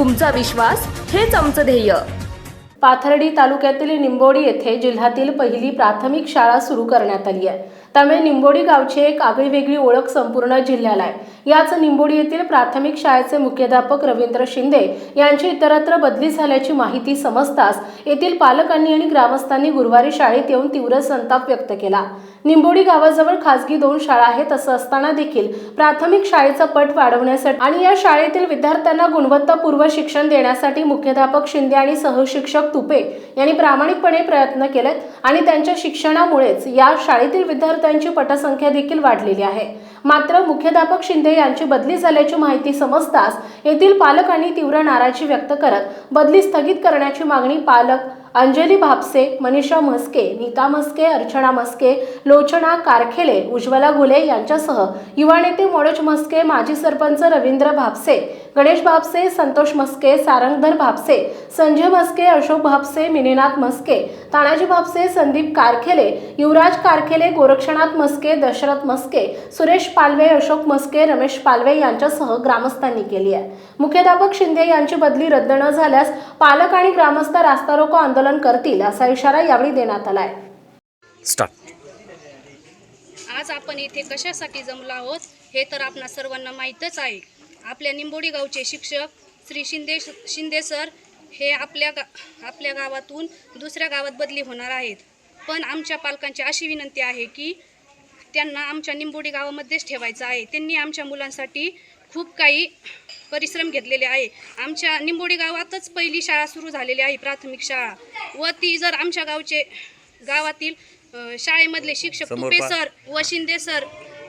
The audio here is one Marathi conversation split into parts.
तुमचा विश्वास हेच आमचं ध्येय. पाथर्डी तालुक्यातील निंबोडी येथे जिल्ह्यातील पहिली प्राथमिक शाळा सुरू करण्यात आली आहे. त्यामुळे निंबोडी गावची एक आगळीवेगळी ओळख संपूर्ण जिल्ह्याला आहे. याच निंबोडी येथील प्राथमिक शाळेचे मुख्याध्यापक रवींद्र शिंदे यांची इतरत्र बदली झाल्याची माहिती समजताच येथील पालकांनी आणि ग्रामस्थांनी गुरुवारी शाळेत येऊन तीव्र संताप व्यक्त केला. निंबोडी गावाजवळ खासगी दोन शाळा आहेत असं असताना देखील प्राथमिक शाळेचा पट वाढवण्यासाठी आणि या शाळेतील विद्यार्थ्यांना गुणवत्तापूर्व शिक्षण देण्यासाठी मुख्याध्यापक शिंदे आणि सहशिक्षक तुपे यांनी प्रामाणिकपणे प्रयत्न केलेत आणि त्यांच्या शिक्षणामुळेच या शाळेतील विद्यार्थी विद्यार्थ्यांची पटसंख्या देखील वाढलेली आहे. मात्र मुख्याध्यापक शिंदे यांची बदली झाल्याची माहिती समजताच येथील पालकांनी तीव्र नाराजी व्यक्त करत बदली स्थगित करण्याची मागणी पालक अंजली भापसे मनीषा म्हस्के नीता म्हस्के अर्चना म्हस्के लोचना कारखेले उज्ज्वला घुले यांच्यासह युवा नेते मनोज म्हस्के माजी सरपंच रवींद्र भापसे गणेश भापसे संतोष म्हस्के सारंगधर भापसे संजय म्हस्के अशोक भापसे मिनीनाथ म्हस्के तानाजी भापसे संदीप कारखेले युवराज कारखेले गोरक्षनाथ म्हस्के दशरथ म्हस्के सुरेश पालवे अशोक म्हस्के रमेश पालवे यांच्यासह ग्रामस्थांनी केली आहे. मुख्याध्यापक शिंदे यांची बदली रद्द न झाल्यास पालक आणि ग्रामस्थ रास्ता रोको आंदोलन करतील असा इशारा यावेळी देण्यात आला आहे. आज आपण इथे कशासाठी जमलो आहोत हे तर आपणा सर्वांना माहीतच आहे. आपल्या निंबोडी गावचे शिक्षक श्री शिंदे शिंदे सर हे आपल्या गा आपल्या गावातून दुसऱ्या गावात बदली होणार आहेत. पण आमच्या पालकांची अशी विनंती आहे की त्यांना आमच्या निंबोडी गावामध्येच ठेवायचं आहे. त्यांनी आमच्या मुलांसाठी खूप काही परिश्रम घेतलेले आहे. आमच्या निंबोडी गावातच पहिली शाळा सुरू झालेली आहे प्राथमिक शाळा. व ती जर आमच्या गावचे गावातील शाळेमधले शिक्षक पहा. सर व शिंदे सर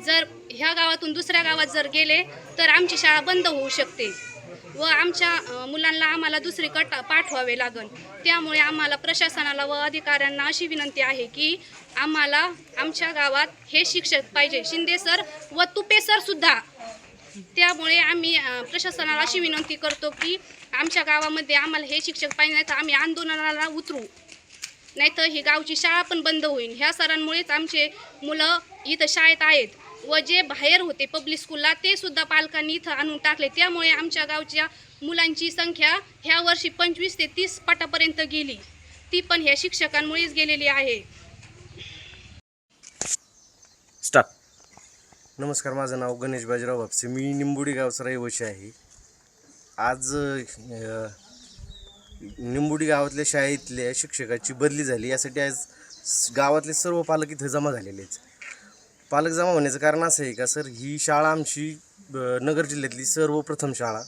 जर ह्या गावातून दुसऱ्या गावात जर गेले तर आमची शाळा बंद होऊ शकते. व आमच्या मुलांना आम्हाला दुसरीकडे पाठवावे लागेल त्यामुळे आम्हाला प्रशासनाला व अधिकाऱ्यांना अशी विनंती आहे की आम्हाला आमच्या गावात हे शिक्षक पाहिजे. शिंदे सर व तुपे सर सुद्धा. त्यामुळे आम्ही प्रशासनाला अशी विनंती करतो की आमच्या गावामध्ये आम्हाला हे शिक्षक पाहिजे नाही तर आम्ही आंदोलनाला उतरू. नाहीतर ही गावची शाळा पण बंद होईल. ह्या सरांमुळेच आमचे मुलं इथं शाळेत आहेत. व जे बाहेर होते पब्लिक स्कूलला ते सुद्धा पालकांनी इथं आणून टाकले. त्यामुळे आमच्या गावच्या मुलांची संख्या ह्या वर्षी पंचवीस ते तीस पटापर्यंत गेली. ती पण ह्या शिक्षकांमुळेच गेलेली आहे. स्टार्ट नमस्कार माझं नाव गणेश बाजीराव भापसे मी निंबुडी गावचा रहिवासी आहे. आज अ, निंबोडी गावातल्या शाळेतल्या शिक्षकाची बदली झाली. यासाठी आज स- गावातले सर्व पालक इथं जमा झालेले आहेत. पालक जमा होण्याचं कारण असं आहे का सर? ही शाळा आमची नगर जिल्ह्यातली सर्वप्रथम शाळा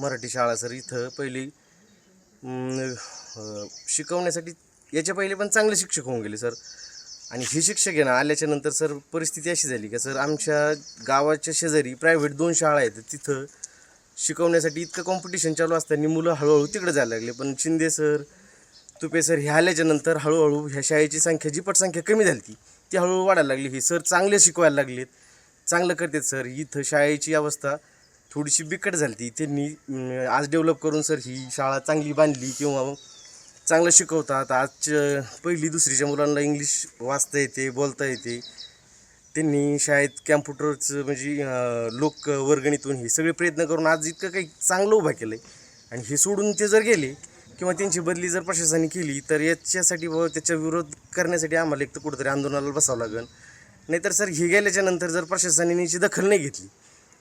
मराठी शाळा सर. इथं पहिली शिकवण्यासाठी याच्या पहिले पण चांगले शिक्षक होऊन गेले सर. आणि हे शिक्षक आहे ना आल्याच्यानंतर सर परिस्थिती अशी झाली का सर? आमच्या गावाच्या शेजारी प्रायव्हेट दोन शाळा आहेत. तिथं शिकवण्यासाठी इतकं कॉम्पिटिशन चालू असताना मुलं हळूहळू तिकडे जायला लागले. पण शिंदे सर तुपे सर हे आल्याच्यानंतर हळूहळू ह्या शाळेची संख्या जी पटसंख्या कमी झाली ती ती हळूहळू वाढायला लागली. हे सर चांगले शिकवायला लागलेत. चांगलं करतात सर. इथं शाळेची अवस्था थोडीशी बिकट झाली ती त्यांनी आज डेव्हलप करून सर ही शाळा चांगली बांधली किंवा चांगलं शिकवतात. आजच्या पहिली दुसरीच्या मुलांना इंग्लिश वाचता येते बोलता येते. त्यांनी शाळेत कॅम्प्युटरचं म्हणजे लोक वर्गणीतून हे सगळे प्रयत्न करून आज इतकं काही चांगलं उभा केलं आहे आणि हे सोडून ते जर गेले किंवा त्यांची बदली जर प्रशासनाने केली तर याच्यासाठी व त्याच्या विरोध करण्यासाठी आम्हाला एक तर कुठंतरी आंदोलनाला बसावं लागेल. नाहीतर सर ही गेल्याच्यानंतर जर प्रशासनाने याची दखल नाही घेतली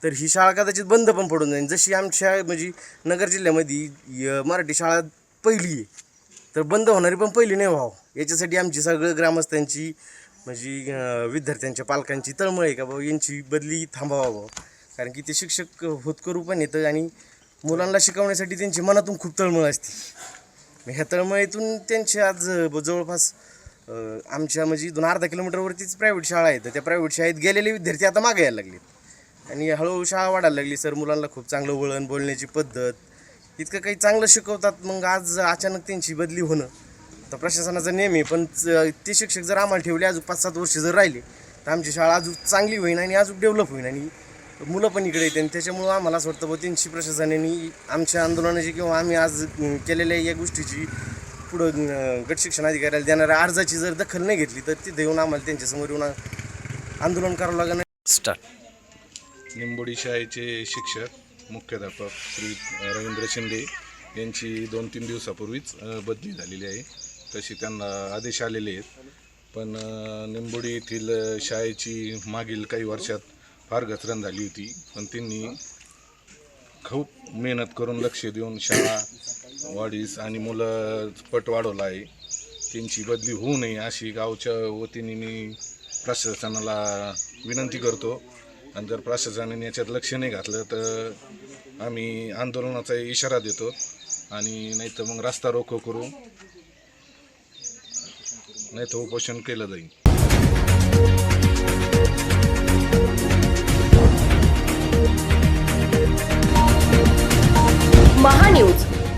तर ही शाळा कदाचित बंद पण पडून जाईल. जशी आमच्या म्हणजे नगर जिल्ह्यामध्ये य- मराठी शाळा पहिली आहे तर बंद होणारी पण पहिली नाही व्हावं. याच्यासाठी आमची सगळं ग्रामस्थांची म्हणजे विद्यार्थ्यांच्या पालकांची तळमळ आहे का भाऊ यांची बदली थांबावा कारण की ते शिक्षक होतकरू पण येतं आणि मुलांना शिकवण्यासाठी त्यांची मनातून खूप तळमळ असते. मग ह्या तळमळीतून त्यांची आज जवळपास आमच्या म्हणजे दोन अर्धा किलोमीटरवरतीच प्रायव्हेट शाळा आहेत. त्या प्रायव्हेट शाळेत गेलेले विद्यार्थी आता मागे यायला लागलेत. आणि हळूहळू शाळा वाढायला लागली. सर मुलांना खूप चांगलं वळण बोलण्याची पद्धत इतकं काही चांगलं शिकवतात. मग आज अचानक त्यांची बदली होणं तर प्रशासनाचा नियम आहे पण ते शिक्षक जर आम्हाला ठेवले अजून पाच सात वर्ष जर राहिले तर आमची शाळा अजून चांगली होईल आणि अजून डेव्हलप होईल आणि मुलं पण इकडे येते आणि त्याच्यामुळं आम्हाला असं वाटतं त्यांची प्रशासनाने आमच्या आंदोलनाची किंवा आम्ही आज केलेल्या या गोष्टीची पुढं गट शिक्षण अधिकाऱ्याला देणाऱ्या अर्जाची जर दखल नाही घेतली तर तिथे येऊन आम्हाला त्यांच्यासमोर येऊन आंदोलन करावं लागणार. स्टार्ट निंबोडी शाळेचे शिक्षक मुख्याध्यापक श्री रवींद्र शिंदे यांची दोन तीन दिवसापूर्वीच बदली झालेली आहे. तशी त्यांना आदेश आलेले आहेत. पण निंबोडी येथील शाळेची मागील काही वर्षात फार घसरण झाली होती. पण त्यांनी खूप मेहनत करून लक्ष देऊन शाळा वाढीस आणि मुलं पट वाढवला आहे त्यांची बदली होऊ नये अशी गावच्या वतीने मी प्रशासनाला विनंती करतो. आणि जर प्रशासनाने याच्यात लक्ष नाही घातलं तर आम्ही आंदोलनाचा इशारा देतो. आणि नाही तर मग रस्ता रोको करू. नाही तर उपोषण केलं जाईल.